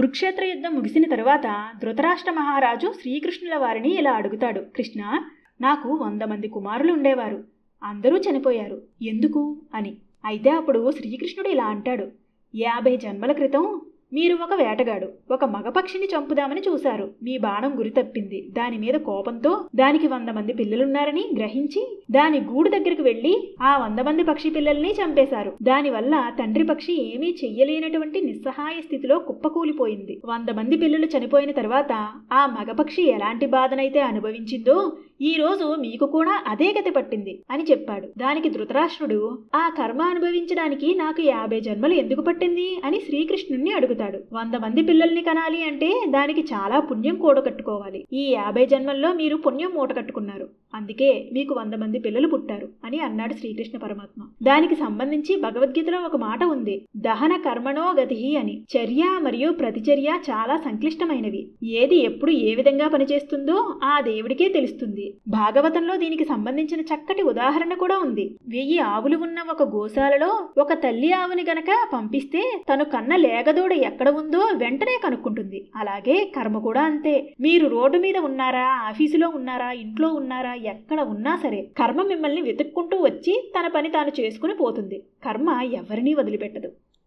కురుక్షేత్ర యుద్ధం ముగిసిన తరువాత ధృతరాష్ట్ర మహారాజు శ్రీకృష్ణుల వారిని ఇలా అడుగుతాడు. కృష్ణ నాకు వంద మంది కుమారులు ఉండేవారు. అందరూ చనిపోయారు. ఎందుకు? అని. అయితే అప్పుడు శ్రీకృష్ణుడు ఇలా అంటాడు. యాభై జన్మల క్రితం మీరు ఒక వేటగాడు. ఒక మగపక్షిని చంపుదామని చూశారు. మీ బాణం గురి తప్పింది. దాని మీద కోపంతో దానికి వంద మంది పిల్లలున్నారని గ్రహించి దాని గూడు దగ్గరికి వెళ్ళి ఆ వంద మంది పక్షి పిల్లల్ని చంపేశారు. దానివల్ల తండ్రి పక్షి ఏమీ చెయ్యలేనటువంటి నిస్సహాయ స్థితిలో కుప్పకూలిపోయింది. వంద మంది పిల్లలు చనిపోయిన తర్వాత ఆ మగపక్షి ఎలాంటి బాధనైతే అనుభవించిందో ఈ రోజు మీకు కూడా అదే గతి పట్టింది అని చెప్పాడు. దానికి ధృతరాష్ట్రుడు ఆ కర్మ అనుభవించడానికి నాకు యాభై జన్మలు ఎందుకు పట్టింది? అని శ్రీకృష్ణుణ్ణి అడుగుతాడు. వంద మంది పిల్లల్ని కనాలి అంటే దానికి చాలా పుణ్యం కూడగట్టుకోవాలి. ఈ యాభై జన్మల్లో మీరు పుణ్యం మూటగట్టుకున్నారు అందుకే మీకు వంద మంది పిల్లలు పుట్టారు అని అన్నాడు శ్రీకృష్ణ పరమాత్మ. దానికి సంబంధించి భగవద్గీతలో ఒక మాట ఉంది. దహన కర్మణో గతి అని. చర్య మరియు ప్రతిచర్య చాలా సంక్లిష్టమైనవి. ఏది ఎప్పుడు ఏ విధంగా పనిచేస్తుందో ఆ దేవుడికే తెలుస్తుంది. భాగవతంలో దీనికి సంబంధించిన చక్కటి ఉదాహరణ కూడా ఉంది. వెయ్యి ఆవులు ఉన్న ఒక గోశాలలో ఒక తల్లి ఆవుని గనక పంపిస్తే తను కన్న లేగదూడ ఎక్కడ ఉందో వెంటనే కనుక్కుంటుంది. అలాగే కర్మ కూడా అంతే. మీరు రోడ్డు మీద ఉన్నారా? ఆఫీసులో ఉన్నారా? ఇంట్లో ఉన్నారా? ఎక్కడ ఉన్నా సరే కర్మ మిమ్మల్ని వెతుక్కుంటూ వచ్చి తన పని తాను చేసుకుని పోతుంది. కర్మ ఎవరినీ వదిలిపెట్టదు.